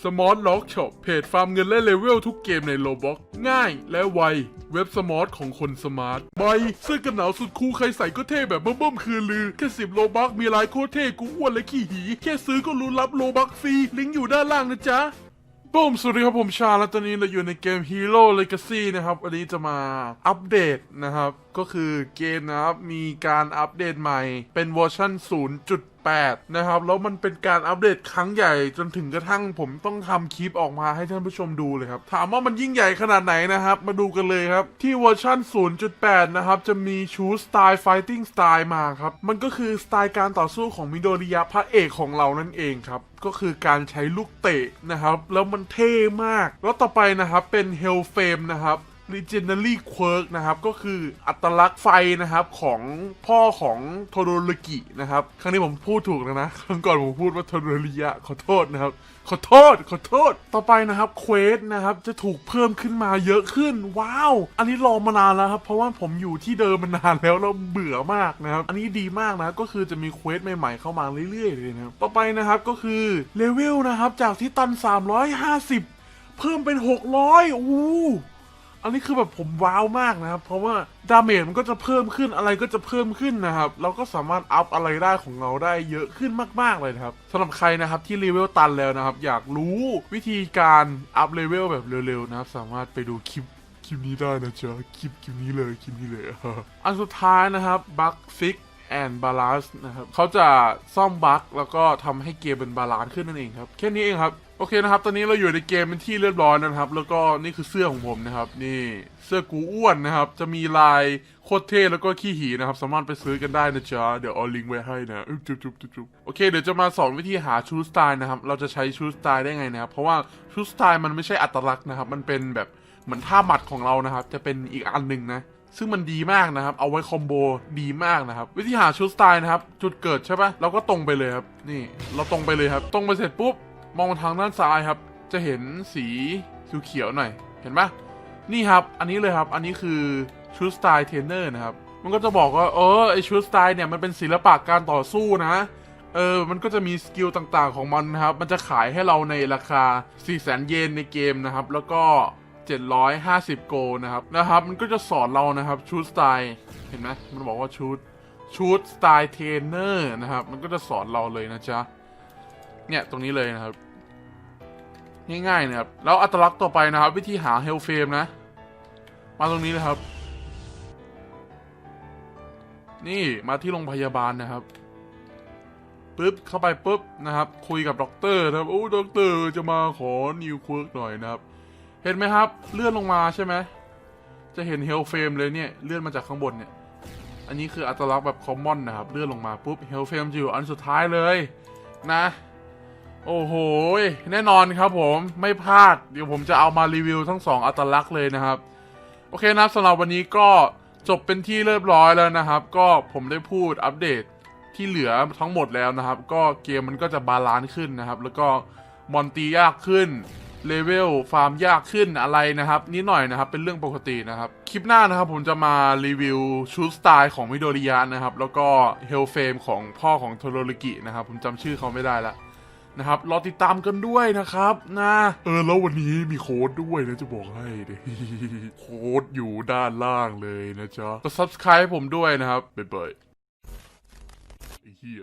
Smart Lock Shop เพจฟาร์มเงินและเลเวลทุกเกมในโลบ็อกง่ายและไว เว็บสมอร์ทของคนสมาร์ทใบเสื้อกันหนาวสุดคูลใครใส่ก็เท่แบบเบิ่มๆคือลือ แค่สิบโลบักมีลายโคตรเท่กูอ้วนและขี้หี แค่ซื้อก็รู้นรับโลบักฟรี ลิงก์อยู่ด้านล่างนะจ๊ะปุ้มสวัสดีครับผมชาและตอนนี้เราอยู่ในเกม Hero Legacy นะครับ วันนี้จะมาอัปเดตนะครับก็คือเกมนะครับ มีการอัปเดตใหม่ เป็นเวอร์ชัน0.8 นะครับ แล้วมันเป็นการอัปเดตครั้งใหญ่จนถึงกระทั่งผมต้องทำคลิปออกมาให้ท่านผู้ชมดูเลยครับ ถามว่ามันยิ่งใหญ่ขนาดไหนนะครับ มาดูกันเลยครับ ที่เวอร์ชัน0.8 นะครับ จะมีชูสไตล์ Fighting Style มาครับ มันก็คือสไตล์การต่อสู้ของมิโดริยะพระเอกของเรานั่นเองครับก็คือการใช้ลูกเตะนะครับ แล้วมันเท่มาก แล้วต่อไปนะครับเป็น Hell Fame นะครับ Legendary Quirk นะครับ ก็คืออัตลักษณ์ไฟนะครับของพ่อของโทโดรุกินะครับ ครั้งนี้ผมพูดถูกแล้วนะ ครั้งก่อนผมพูดว่าโทโดริยะขอโทษนะครับ ขอโทษ ขอโทษ ต่อไปนะครับเควสนะครับ จะถูกเพิ่มขึ้นมาเยอะขึ้น ว้าว อันนี้รอมานานแล้วครับ เพราะว่าผมอยู่ที่เดิมมานานแล้วแล้วเบื่อมากนะครับ อันนี้ดีมากนะ ก็คือจะมีเควสใหม่ๆเข้ามาเรื่อยๆเลยนะครับ ต่อไปนะครับก็คือเลเวลนะครับจากที่ตัน 350 เพิ่มเป็น 600 อู้ อันนี้คือแบบผมว้าวมากนะครับ เพราะว่าดาเมจมันก็จะเพิ่มขึ้นอะไรก็จะเพิ่มขึ้นนะครับ เราก็สามารถอัพอะไรได้ของเราได้เยอะขึ้นมาก ๆ เลยนะครับสำหรับใครนะครับที่เลเวลตันแล้วนะครับ อยากรู้วิธีการอัพเลเวลแบบเร็ว ๆ นะครับ สามารถไปดูคลิปคลิปนี้ได้นะจ๊ะคลิปคลิปนี้เลยคลิปนี้เลยอันสุดท้ายนะครับบัคฟิกแอนบาลานซ์นะครับเขาจะซ่อมบั๊กแล้วก็ทำให้เกมเป็นบาลานซ์ขึ้นนั่นเองครับ แค่นี้เองครับ โอเคนะครับ ตอนนี้เราอยู่ในเกมเป็นที่เรียบร้อยนะครับ แล้วก็นี่คือเสื้อของผมนะครับ นี่เสื้อกูอ้วนนะครับ จะมีลายโคตรเท่แล้วก็ขี้หีนะครับ สามารถไปซื้อกันได้นะจ๊ะ เดี๋ยวเอาลิงก์ไว้ให้นะจุ๊บจุ๊บจุ๊บจุ๊บโอเค เดี๋ยวจะมาสอนวิธีหาชูสไตล์นะครับ เราจะใช้ชูสไตล์ได้ไงนะครับ เพราะว่าชูสไตล์มันไม่ใช่อัตลักษณ์นะครับ มันเป็นแบบเหมือนท่าหมัดของเรานะครับ จะเป็นอีกอันหนึ่งนะ ซึ่งมันดีมากนะครับ เอาไว้คอมโบดีมากนะครับ วิธีหาชุดสไตล์นะครับ จุดเกิดใช่ปะเราก็ตรงไปเลยครับ นี่ เราตรงไปเลยครับ ตรงไปเสร็จปุ๊บ มองมาทางด้านซ้ายครับ จะเห็นสีเขียวๆหน่อย เห็นปะนี่ครับ อันนี้เลยครับ อันนี้คือชุดสไตล์เทรนเนอร์นะครับ มันก็จะบอกว่า เออ ไอชุดสไตล์เนี่ย มันเป็นศิลปะการต่อสู้นะ เออ มันก็จะมีสกิลต่างๆของมันนะครับ มันจะขายให้เราในราคา 4 0 0 0 0 0เยนในเกมนะครับ แล้วก็ 750 โกนะครับ นะครับ มันก็จะสอนเรานะครับ ชุดสไตล์ เห็นไหมมันบอกว่าชุด ชุดสไตล์เทรนเนอร์นะครับ มันก็จะสอนเราเลยนะจ๊ะ เนี่ยตรงนี้เลยนะครับ ง่ายๆนะครับ แล้วอัตลักษณ์ต่อไปนะครับ วิธีหาเฮลเฟมนะ มาตรงนี้เลยครับ นี่มาที่โรงพยาบาลนะครับปุ๊บเข้าไปปุ๊บนะครับ คุยกับด็อกเตอร์นะครับโอ้ด็อกเตอร์จะมาขอนิวควิร์กหน่อยนะครับ เห็นไหมครับ เลื่อนลงมาใช่ไหมจะเห็นเฮลเฟมเลยเนี่ยเลื่อนมาจากข้างบนเนี่ย อันนี้คืออัตลักษณ์แบบคอมมอนนะครับ เลื่อนลงมาปุ๊บเฮลเฟมอยู่อันสุดท้ายเลยนะ โอ้โห แน่นอนครับผมไม่พลาด เดี๋ยวผมจะเอามารีวิวทั้งสองอัตลักษณ์เลยนะครับ โอเคนับสำหรับวันนี้ก็จบเป็นที่เรียบร้อยแล้วนะครับ ก็ผมได้พูดอัปเดตที่เหลือทั้งหมดแล้วนะครับ ก็เกมมันก็จะบาลานซ์ขึ้นนะครับ แล้วก็มอนตียากขึ้นเลเวลฟาร์มยากขึ้นอะไรนะครับ นิดหน่อยนะครับ เป็นเรื่องปกตินะครับ คลิปหน้านะครับผมจะมารีวิวชุดสไตล์ของมิโดริยะนะครับ แล้วก็เฮลเฟมของพ่อของโทโรริกินะครับ ผมจำชื่อเขาไม่ได้ละ นะครับรอติดตามกันด้วยนะครับนะเออแล้ววันนี้มีโค้ดด้วยนะจะบอกให้ดิโค้ดอยู่ด้านล่างเลยนะจ๊ะก็ subscribe ให้ผมด้วยนะครับบ๊ายบายไอ้เหี้ย